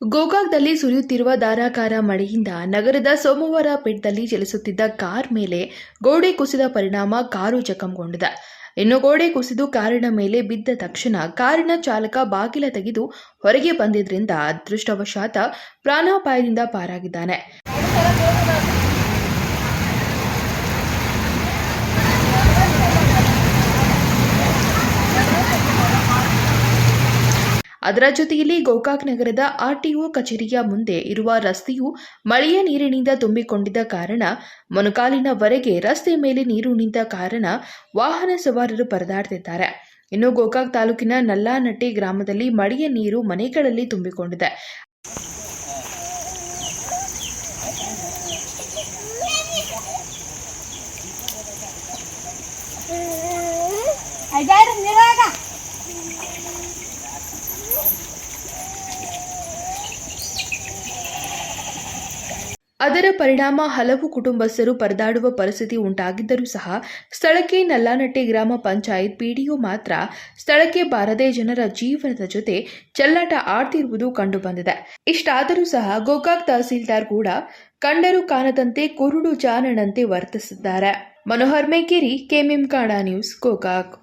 ಗೋಕಾಕ್ದಲ್ಲಿ ಸುರಿಯುತ್ತಿರುವ ಧಾರಾಕಾರ ಮಳೆಯಿಂದ ನಗರದ ಸೋಮವಾರ ಪೇಟ್ದಲ್ಲಿ ಚಲಿಸುತ್ತಿದ್ದ ಕಾರ್ ಮೇಲೆ ಗೋಡೆ ಕುಸಿದ ಪರಿಣಾಮ ಕಾರು ಜಖಂಗೊಂಡಿದೆ. ಇನ್ನು ಗೋಡೆ ಕುಸಿದು ಕಾರಿನ ಮೇಲೆ ಬಿದ್ದ ತಕ್ಷಣ ಕಾರಿನ ಚಾಲಕ ಬಾಗಿಲ ತೆಗೆದು ಹೊರಗೆ ಬಂದಿದ್ದರಿಂದ ಅದೃಷ್ಟವಶಾತ ಪ್ರಾಣಾಪಾಯದಿಂದ ಪಾರಾಗಿದ್ದಾನೆ. ಅದರ ಜೊತೆಯಲ್ಲಿ ಗೋಕಾಕ್ ನಗರದ ಆರ್ಟಿಒ ಕಚೇರಿಯ ಮುಂದೆ ಇರುವ ರಸ್ತೆಯು ಮಳೆಯ ನೀರಿನಿಂದ ತುಂಬಿಕೊಂಡಿದ್ದ ಕಾರಣ ಮೊಣಕಾಲಿನವರೆಗೆ ರಸ್ತೆ ಮೇಲೆ ನೀರು ನಿಂತ ಕಾರಣ ವಾಹನ ಸವಾರರು ಪರದಾಡ್ತಿದ್ದಾರೆ. ಇನ್ನು ಗೋಕಾಕ್ ತಾಲೂಕಿನ ನಲ್ಲಾನಟ್ಟಿ ಗ್ರಾಮದಲ್ಲಿ ಮಳೆಯ ನೀರು ಮನೆಗಳಲ್ಲಿ ತುಂಬಿಕೊಂಡಿದೆ. ಐದಾರು ಅದರ ಪರಿಣಾಮ ಹಲವು ಕುಟುಂಬಸ್ಥರು ಪರದಾಡುವ ಪರಿಸ್ಥಿತಿ ಉಂಟಾಗಿದ್ದರೂ ಸಹ ಸ್ಥಳಕ್ಕೆ ನಲ್ಲಾನಟ್ಟೆ ಗ್ರಾಮ ಪಂಚಾಯತ್ ಪಿಡಿಒ ಮಾತ್ರ ಸ್ಥಳಕ್ಕೆ ಬಾರದೆ ಜನರ ಜೀವನದ ಜೊತೆ ಚೆಲ್ಲಾಟ ಆಡ್ತಿರುವುದು ಕಂಡುಬಂದಿದೆ. ಇಷ್ಟಾದರೂ ಸಹ ಗೋಕಾಕ್ ತಹಸೀಲ್ದಾರ್ ಕೂಡ ಕಂಡರು ಕಾಣದಂತೆ ಕುರುಡು ಜಾನನಂತೆ ವರ್ತಿಸಿದ್ದಾರೆ. ಮನೋಹರ್ ಮೇಕೇರಿ, ಕೆಎಂಎಂ ಕಾಡಾ ನ್ಯೂಸ್, ಗೋಕಾಕ್.